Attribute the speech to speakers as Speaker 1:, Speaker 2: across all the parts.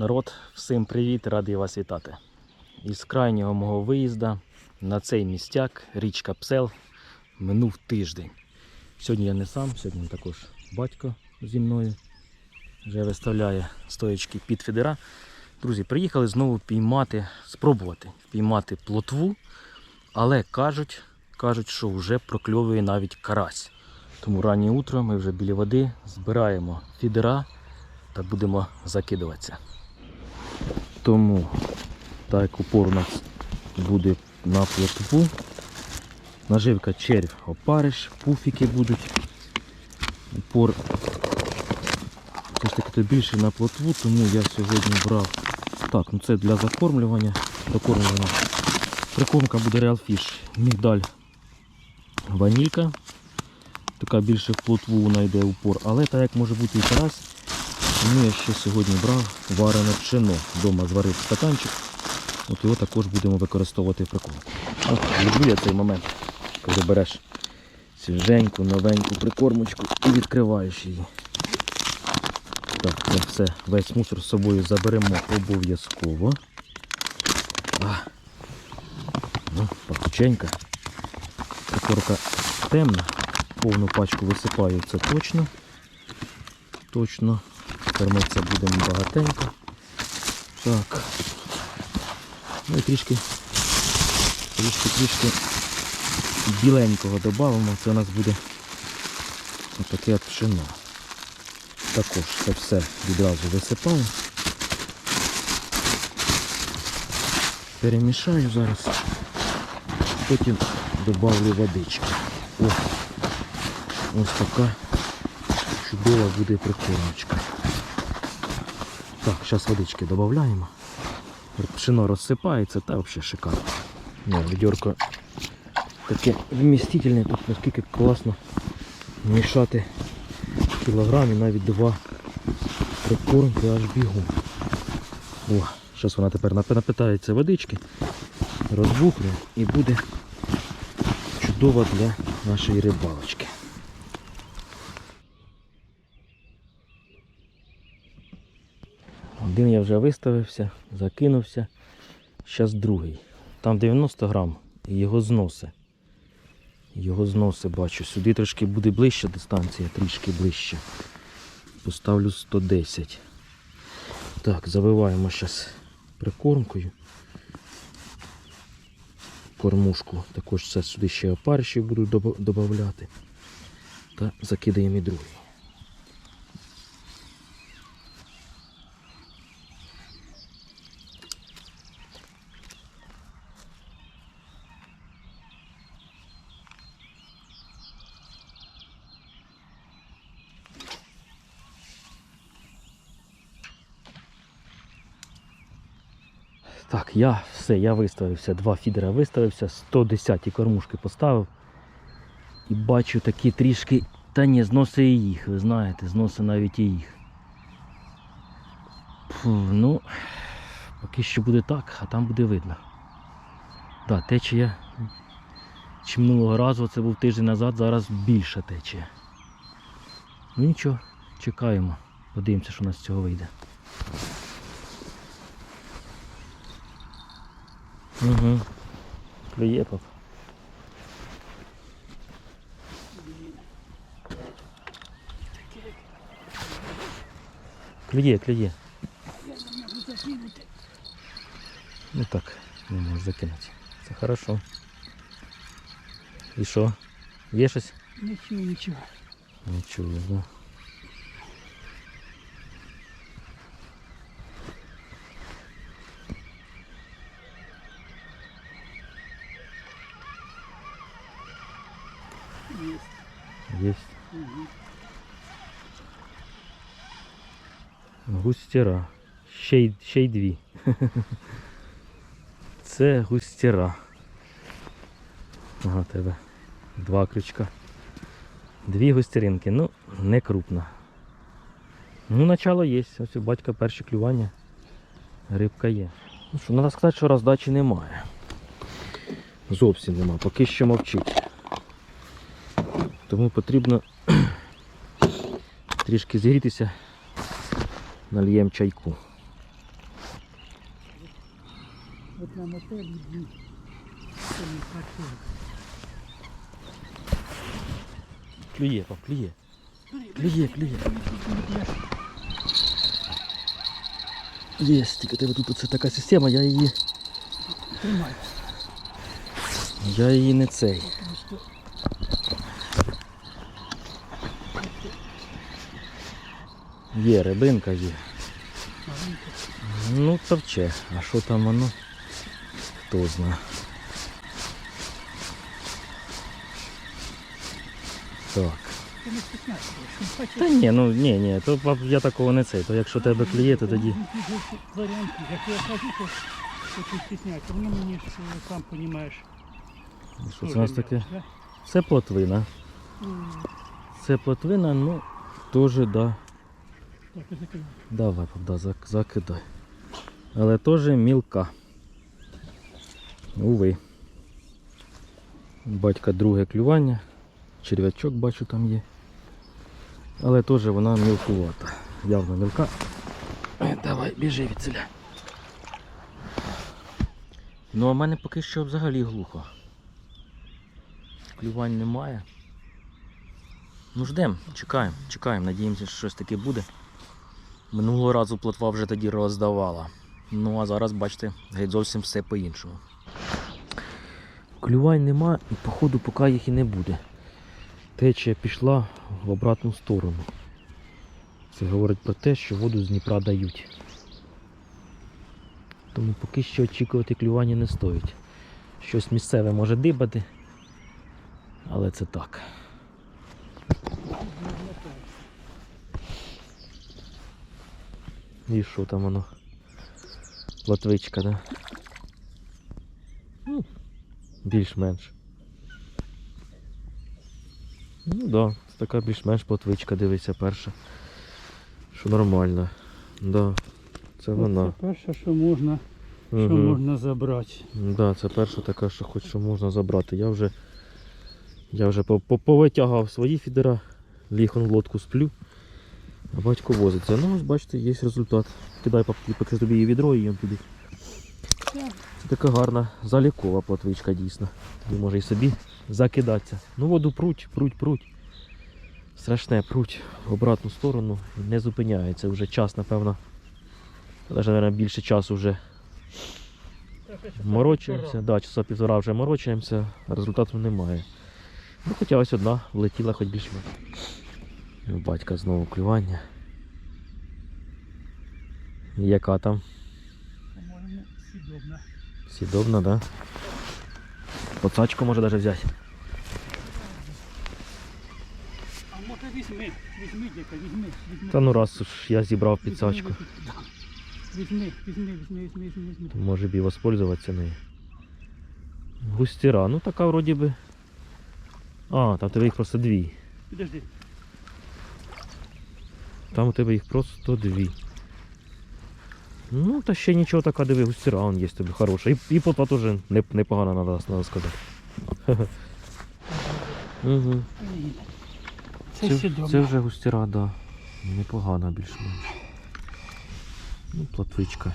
Speaker 1: Народ, всім привіт, радий вас вітати. Із крайнього мого виїзду на цей містяк, річка Псел, минув тиждень. Сьогодні я не сам, сьогодні також батько зі мною вже виставляє стоячки під фідера. Друзі, приїхали знову піймати, спробувати впіймати плотву, але кажуть, кажуть, що вже прокльовує навіть карась. Тому раннє утро ми вже біля води збираємо фідера та будемо закидуватися. Тому так упор у нас буде на плотву. Наживка червь опариш, пуфіки будуть. Упор все ж таки більше на плотву, тому я сьогодні брав. Так, ну це для закормлювання. Докормлювання. Прикормка буде Real Fish. Мігдаль ванілька. Така більше в плотву вона йде упор. Але так як може бути і карась, тому я ще сьогодні брав варене пшено. Дома зварив стаканчик. От його також будемо використовувати в прикормку. Люблю я цей момент, коли береш свіженьку, новеньку прикормочку і відкриваєш її. Так, це все, весь мусор з собою заберемо обов'язково. Ну, пахученька. Прикорка темна. Повну пачку висипаю, це точно. Точно. Кормитися будемо багатенько. Так. Ну і трішки, трішки, трішки біленького додамо. Це у нас буде отаке пшено. Також це все відразу висипаю. Перемішаю зараз. Потім додавлю водички. О, ось така чудова буде прикормочка. Так, зараз водички додаємо. Пшено розсипається та взагалі шикарно. Відьорко таке вмістительне, тут наскільки класно мішати в кілограмі навіть два прикормки аж бігом. О, зараз вона тепер напитається водички, розбухне і буде чудова для нашої рибалочки. Один я вже виставився, закинувся. Зараз другий. Там 90 грам і його зноси. Його зноси бачу. Сюди трошки буде ближче дистанція, трішки ближче. Поставлю 110. Так, завиваємо зараз прикормкою. Кормушку. Також це сюди ще опаришів буду додати. Та закидаємо і другий. Так, я все, я виставився, два фідера виставився, 110 кормушки поставив. І бачу такі трішки, та ні, зноси і їх, ви знаєте, зноси навіть і їх. Фу, ну, поки що буде так, а там буде видно. Да, течія, чи минулого разу, це був тиждень назад, зараз більша течія. Ну нічого, чекаємо, подивимося, що у нас з цього вийде. Угу. Клює пап. Клює, клює. Ну так, не можеш закинути. Це хорошо. І що? Є щось?
Speaker 2: Нічого, нічого.
Speaker 1: Нічого, да. Густіра. Ще й, ще й дві. Це густіра. Ага, тебе. Два крючка. Дві густіринки. Ну, не крупна. Ну, начало є. Ось у батька перші клювання. Рибка є. Ну що, треба сказати, що роздачі немає. Зовсім нема. Поки що мовчить. Тому потрібно трішки зігрітися, нальємо чайку.
Speaker 2: От на мотелі дві.
Speaker 1: Клює, пап, клює. Клює, клює. клює. тільки тебе тут оце така система, я її...
Speaker 2: Тримай.
Speaker 1: Я її не цей. Є, рибинка є. Ну, товче. А що там воно? Хто знає. Так. Та ні, ну ні, ні, то я такого не цей. То якщо тебе клює, то тоді.
Speaker 2: Варіанти, якщо я кажу, то, то ти. Воно мені сам розумієш.
Speaker 1: Що це у нас таке? Це плотвина. Це плотвина, ну теж да. Давай, зак- закидай. Але теж мілка. Уви. Батька друге клювання. Черв'ячок бачу там є. Але теж вона мілкувата. Явно мілка. Е, Давай, біжи від селя. Ну а в мене поки що взагалі глухо. Клювань немає. Ну ждемо, чекаємо, чекаємо, надіємося, що щось таке буде. Минулого разу плотва вже тоді роздавала. Ну а зараз, бачите, геть зовсім все по-іншому. Клювань нема і походу поки їх і не буде. Течія пішла в обратну сторону. Це говорить про те, що воду з Дніпра дають. Тому поки що очікувати клювання не стоїть. Щось місцеве може дибати, але це так. І що там воно? Платвичка, да? Ну, більш-менш. Ну да, така більш-менш платвичка, дивися перша. Що нормально. Да, це вона.
Speaker 2: Це перше, що можна, що можна забрати.
Speaker 1: Да, це перша така, що хоч що можна забрати. Я вже, я вже по- по- повитягав свої фідера, ліг в лодку сплю, батько возиться. Ну, ось бачите, є результат. Кидай поки тобі її відро і піде.
Speaker 2: Так.
Speaker 1: Це така гарна залікова платвичка дійсно. Тобі може і собі закидатися. Ну воду пруть, пруть, пруть. Страшне пруть в обратну сторону. Не зупиняється. Вже час, напевно. Навіть, мабуть, більше часу вже Морочуємося, да, часа півтора вже морочуємося, результату немає. Ну, хоча ось одна влетіла хоч більш У Батька знову клювання. Яка там?
Speaker 2: По-моєму, сідобна.
Speaker 1: Сідобна, да? Поцачку може навіть взяти.
Speaker 2: А може візьми, візьми, дяка, візьми, візьми.
Speaker 1: Та ну раз уж я зібрав підсачку.
Speaker 2: Візьми, візьми, візьми, візьми, візьми,
Speaker 1: може б і воспользуватися нею. Густіра, ну така вроді би. А, там тебе їх просто дві.
Speaker 2: Підожди.
Speaker 1: Там у тебе їх просто дві. Ну, та ще нічого така, диви, густіра он є тобі хороша. І, і плотва теж не, непогана, надо, надо сказати. Угу.
Speaker 2: Це,
Speaker 1: Це, це вже густіра, да. Непогана більш-менш. Ну, платвичка.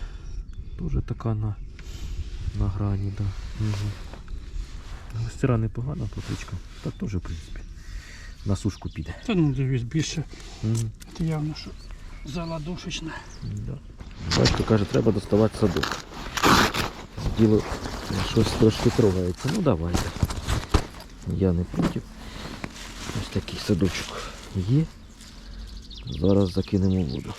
Speaker 1: Теж така на, на грані, да. Угу. Густіра непогана платвичка. Так теж, в принципі. На сушку піде.
Speaker 2: Та ну дивись більше.
Speaker 1: Угу.
Speaker 2: Це явно, що заладушечна.
Speaker 1: Да. Батько каже, треба доставати садок. Діло щось трошки трогається. Ну давайте. Я не проти. Ось такий садочок є. Зараз закинемо воду.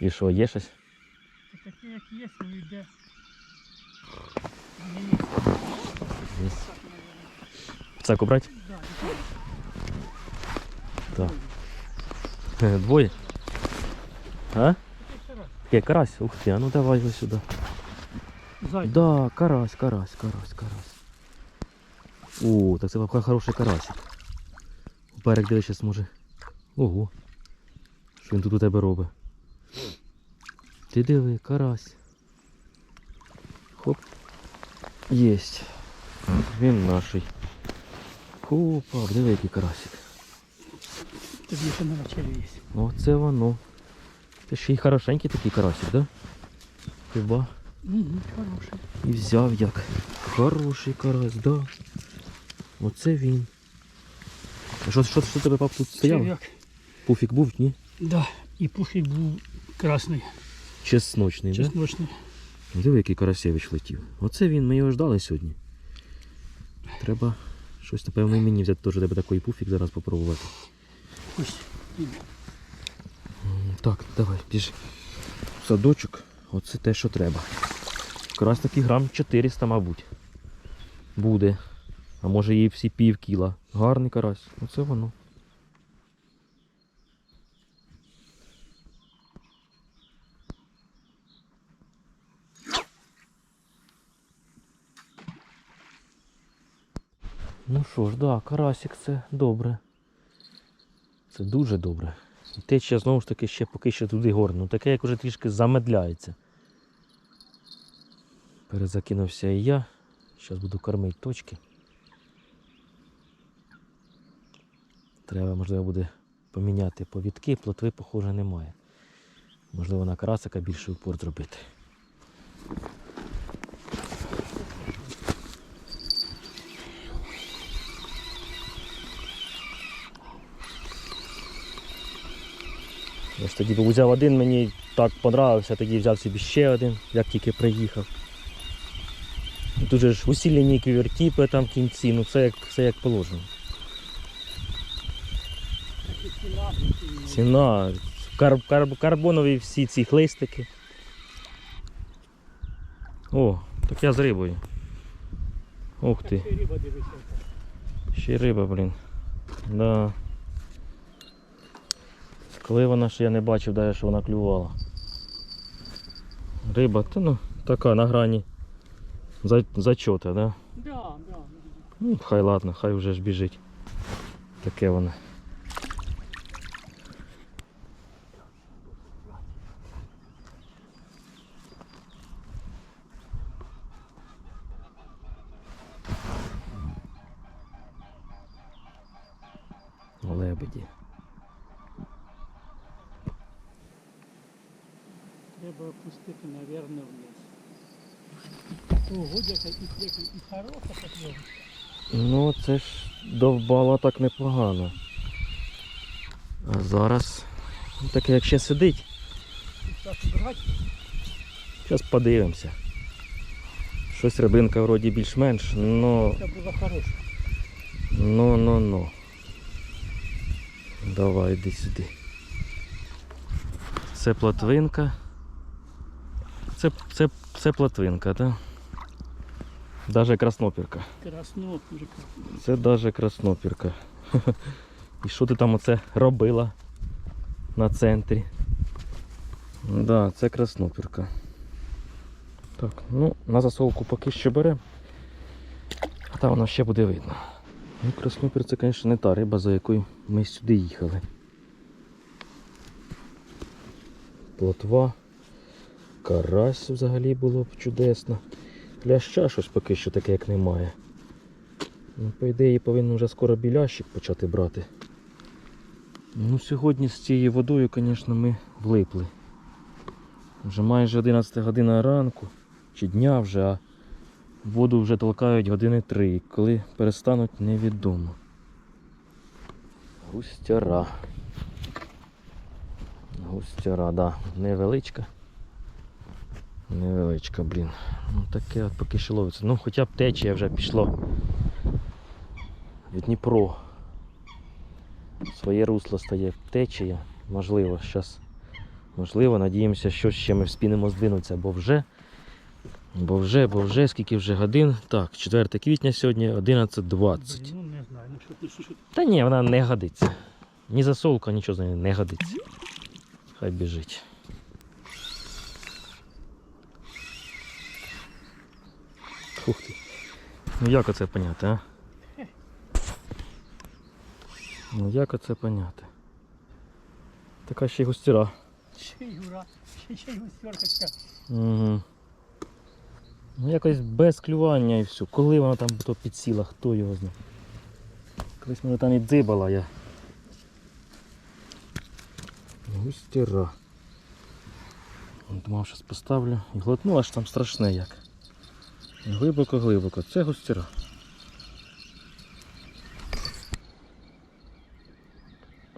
Speaker 1: І що, є щось?
Speaker 2: Це таке, як є, ну йде.
Speaker 1: Є. Цак убрати?
Speaker 2: да,
Speaker 1: Так. Е, Двоє? А? Є карась? Ух ти, а ну давай його сюди.
Speaker 2: Зай.
Speaker 1: Да, карась, карась, карась, карась. О, так це пока хороший карасик. Берег диви зараз може. Ого. Що він тут у тебе робить? Ти диви, карась. Хоп. Єсть. Він наший. Опа, диви який карасик.
Speaker 2: Тобі ще на вечері є.
Speaker 1: Оце воно. Це ще й хорошенький такий карасик, да? ба.
Speaker 2: Угу, хороший.
Speaker 1: І взяв як. Хороший карась, да. Оце він. А що, що, що тебе пап тут стояв?
Speaker 2: як?
Speaker 1: Пуфік був, ні?
Speaker 2: Да. І пухик був красний,
Speaker 1: Чесночний, да?
Speaker 2: чесночний.
Speaker 1: Диви, який Карасєвич летів. Оце він, ми його ждали сьогодні. Треба щось, напевно, і мені взяти теж треба такий пуфік зараз попробувати.
Speaker 2: Ось.
Speaker 1: Так, давай, біжи. Садочок, оце те, що треба. Якраз таки грам 400, мабуть. Буде. А може і всі пів кіла. Гарний карась. Оце воно. Ну що ж, да, карасик це добре. Це дуже добре. І течія знову ж таки ще поки що туди горне. Ну таке як уже трішки замедляється. Перезакинувся і я. Зараз буду кормити точки. Треба, можливо, буде поміняти повідки, плотви, похоже, немає. Можливо, на карасика більше упор зробити. Ж тоді взяв один, мені так понравився, тоді взяв собі ще один, як тільки приїхав. Тут же ж усилені квівертіпи там в кінці, ну все як, все як положено. Ціна, кар, кар, карбонові всі ці хлистики. О, так я з рибою. Ух ти,
Speaker 2: ще риба,
Speaker 1: блін. Да. Коли вона ще я не бачив, навіть, що вона клювала. Риба, та ну, така на грані за, зачота, да?
Speaker 2: Да, да.
Speaker 1: Ну, хай ладно, хай вже ж біжить. Таке воно. Лебеді.
Speaker 2: Треба опустити, наверное, вниз. Ого, яка і яка і хороша покльова.
Speaker 1: Ну, це ж довбало так непогано. А зараз ну, таке як ще сидить. Зараз подивимося. Щось рибинка вроді більш-менш, но
Speaker 2: це було хороше.
Speaker 1: Ну, ну, ну. Давай, йди сюди. Це плотвинка. Це, це, це плотвинка, так? Даже краснопірка.
Speaker 2: Красно, дуже
Speaker 1: Це даже краснопірка. І що ти там оце робила на центрі? Да, це краснопірка. Так, ну, на засолку поки що беремо. А там воно ще буде видно. Ну, краснопір це, звісно, не та риба, за якою ми сюди їхали. Плотва. Карась взагалі було б чудесно. Ляща щось поки що таке, як немає. Ну, по ідеї повинен вже скоро білящик почати брати. Ну, сьогодні з цією водою, звісно, ми влипли. Вже майже 11 година ранку чи дня вже, а воду вже толкають години три. Коли перестануть, невідомо. Густяра. Густяра, да. Невеличка. Невеличка, блін. Ну таке от поки що ловиться. Ну хоча б течія вже пішло. В Дніпро. Своє русло стає течія. Можливо, зараз. Можливо, надіємося, що ще ми вспінемо здвинутися, бо вже. Бо вже, бо вже, скільки вже годин. Так, 4 квітня сьогодні 11.20.
Speaker 2: Ну, не знаю, ну що ти що
Speaker 1: Та ні, вона не годиться. Ні засолка, нічого з нею не годиться. Хай біжить. Ух ти. Ну як оце поняти, а? Ну як оце поняти? Така ще й густіра.
Speaker 2: ще й ура, ще, ще й густерка.
Speaker 1: Угу. Ну якось без клювання і все. Коли вона там то підсіла, хто його знає. Колись мене там і дзибала я. Густіра. Думав, що поставлю. І глотну аж там страшне як. Глибоко-глибоко. Це густіра.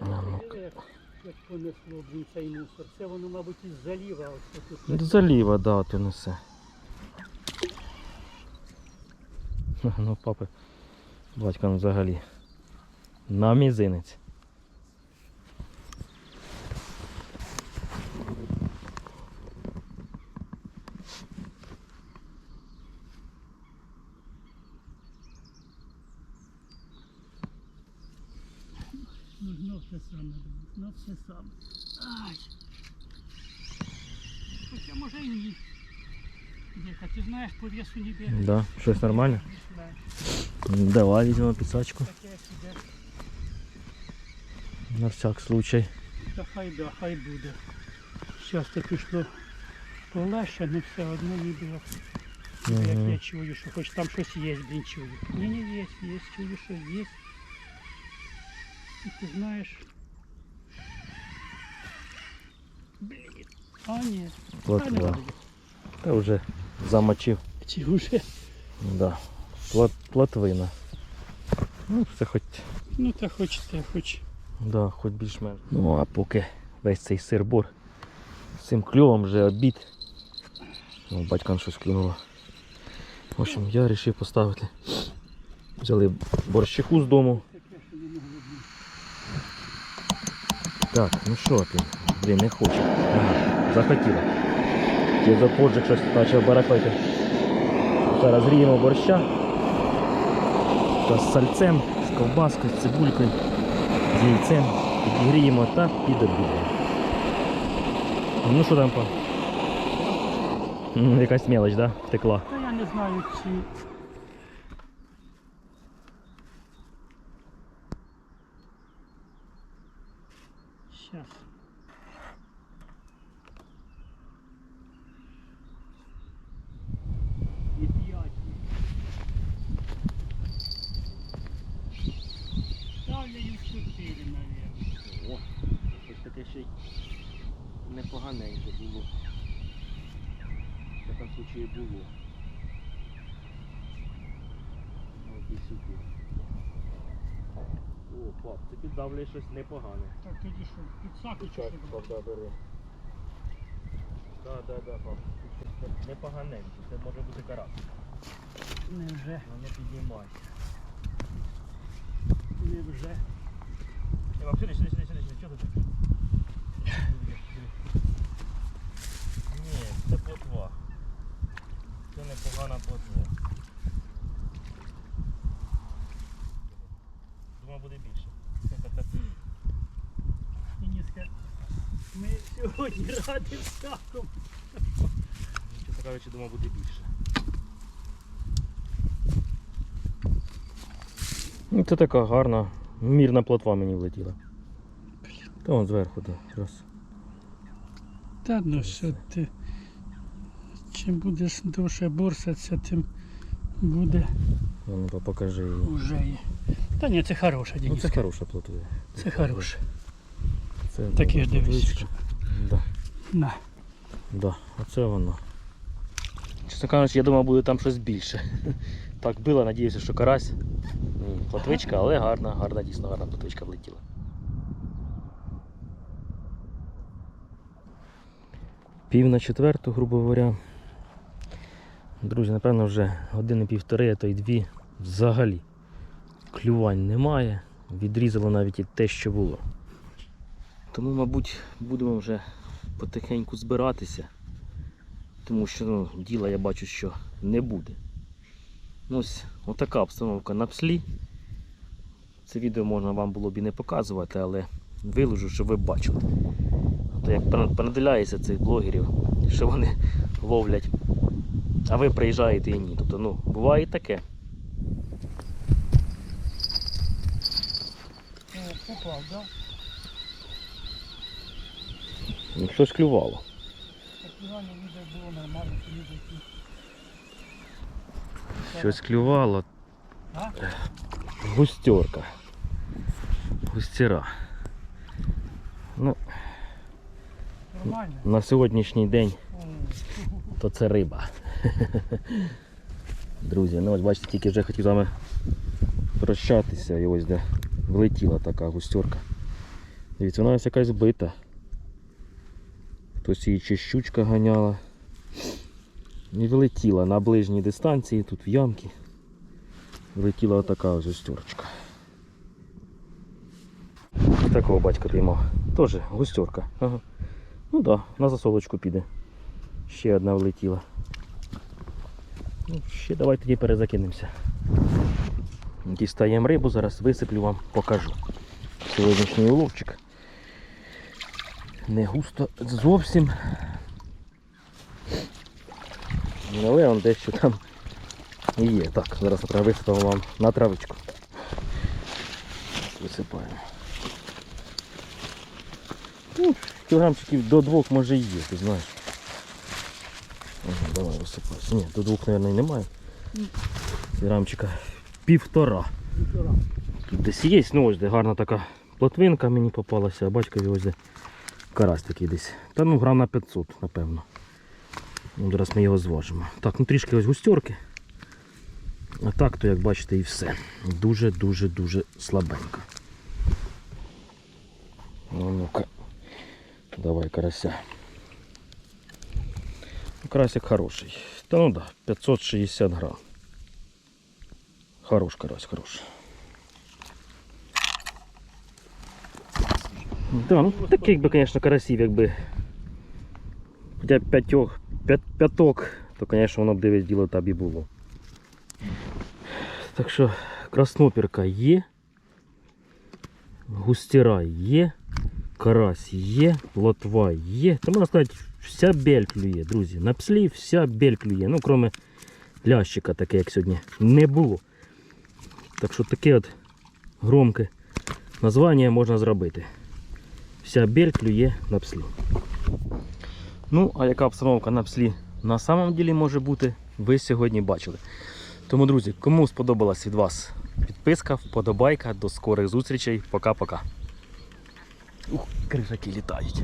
Speaker 1: Ну,
Speaker 2: Диви, Як, понесло блін, цей мусор. Це воно, мабуть, із заліва. Ось
Speaker 1: заліва, да, ти несе. Ну, папи, батька ну, взагалі. На мізинець.
Speaker 2: Ну, знов те саме, думаю, знов те саме. Ай. Хоча може і ні. Дека, ти знаєш, по весу не бігає.
Speaker 1: Да, щось нормально?
Speaker 2: Да,
Speaker 1: Давай візьмемо підсачку.
Speaker 2: таке піде.
Speaker 1: На всяк случай.
Speaker 2: Та хай да, хай буде. Зараз то пішло полегше, але все одно ніби як, ніби як
Speaker 1: Мгм.
Speaker 2: я чую, що хоч там щось є, блін, чую. Ні, ні, є, є, чую, що є. І ти знаєш. Блін. А ні, а не
Speaker 1: Плотва.
Speaker 2: буде.
Speaker 1: Та вже замочив.
Speaker 2: Чи вже?
Speaker 1: Да. Плот, плотвина. Ну, це хоч,
Speaker 2: Ну та хоч те, хоч.
Speaker 1: да, хоч більш-менш. Ну, а поки весь цей сир-бор з цим кльовом вже обід. Ну, батькам щось клюнуло. В общем, я вирішив поставити. Взяли борщику з дому.
Speaker 2: Таке, що не могло бути.
Speaker 1: Так, ну що ти? Блін, не хоче. Ага, захотіла. Ті щось почав барахлити. Зараз ріємо борща. Та з сальцем, з ковбаскою, з цибулькою, з яйцем. Підігріємо та підобідаємо. Ну що там по? Якась мелоч, да? Втекла.
Speaker 2: Та я не знаю, чи. П'ять. Ставлю їм чотири, мабуть.
Speaker 1: О, щось таке ще й непоганеньке було. В такому случаї було. От і сюди. О, пап, ти піддавлюєш щось непогане.
Speaker 2: Так тоді що, підсаку
Speaker 1: да, бери. Да, да, да, пап. Тут щось непоганеньке. Це може бути карась.
Speaker 2: Невже,
Speaker 1: Ну не піднімайся.
Speaker 2: невже.
Speaker 1: Пап, сюди, сюди, сюди, сюди, сюди. Чого ти тут? Ні, це плотва. Це непогана плотва. Думаю, буде більше.
Speaker 2: Ми сьогодні раді всякому.
Speaker 1: Чесно кажучи, думаю, буде більше. Ну, це така гарна, мірна плотва мені влетіла. Та вон зверху, так. Раз.
Speaker 2: Та ну що ти. Чим будеш довше борсатися, тим буде
Speaker 1: Ну, покажи її.
Speaker 2: вже є. Та ні, це хороша,
Speaker 1: Ну, це хороша плотва.
Speaker 2: Це хороша.
Speaker 1: Це
Speaker 2: Такі ж дивись.
Speaker 1: Да.
Speaker 2: На.
Speaker 1: Да, оце воно. Чесно кажучи, я думав, буде там щось більше. Так було, надіюся, що карась. Ні, Платвичка, але гарна, гарна, дійсно гарна платвичка влетіла. Пів на четверту, грубо говоря. Друзі, напевно, вже години півтори, а то й дві взагалі. Клювань немає. Відрізало навіть і те, що було. Тому, мабуть, будемо вже потихеньку збиратися, тому що ну, діла я бачу, що не буде. Ну, ось отака обстановка на пслі. Це відео можна вам було б і не показувати, але виложу, щоб ви бачили. То як пона- цих блогерів, що вони ловлять, а ви приїжджаєте і ні. Тобто, ну, буває і таке.
Speaker 2: Попав, да?
Speaker 1: Ну, щось клювало. Щось клювало. Густерка. Густіра. Ну,
Speaker 2: Нормально.
Speaker 1: на сьогоднішній день то це риба. Друзі, ну ось бачите, тільки вже хотів з вами прощатися і ось де влетіла така густерка. Дивіться, вона ось якась бита. Хтось її чи щучка ганяла. І вилетіла на ближній дистанції, тут в ямки. Влетіла отака ось густерочка. Такого батька піймав. Теж густерка. Ага. Ну так, да, на засолочку піде. Ще одна влетіла. Ну, ще давай тоді перезакинемося. Дістаємо рибу, зараз висиплю вам, покажу. Сьогоднішній уловчик. Не густо зовсім. Але он дещо там і є. Так, зараз треба висипаємо вам на травичку. Висипаємо. Ну, кілограмчиків до двох може і є, ти знаєш. Ага, давай висипайся. Ні, до двох, мабуть, немає. Кілограмчика півтора. Тут десь є, ну ось де гарна така плотвинка мені попалася, а батькові ось де карась такий десь. Та ну грам на 500, напевно. Ну, зараз ми його зважимо. Так, ну трішки ось густерки. А так, то як бачите і все. Дуже-дуже-дуже слабенько. Ну ну-ка. Давай карася. Ну, Карасик хороший. Та ну да, 560 грам. Хорош карась, хорош. Да, ну таких би, звісно, карасів, якби. Хоча п'ятьох, п'яток, то, звісно, воно б дивись діло так і було. Так що краснопірка є, густіра є, карась є, плотва є. Та можна сказати, вся бель клює, друзі. На пслі вся бель клює. Ну, крім лящика, таке, як сьогодні, не було. Так що таке от громке названня можна зробити. Вся бель клює на пслі. Ну, а яка обстановка на пслі на самом ділі може бути, ви сьогодні бачили. Тому, друзі, кому сподобалась від вас підписка, вподобайка, до скорих зустрічей. Пока-пока. Ух, крижаки літають.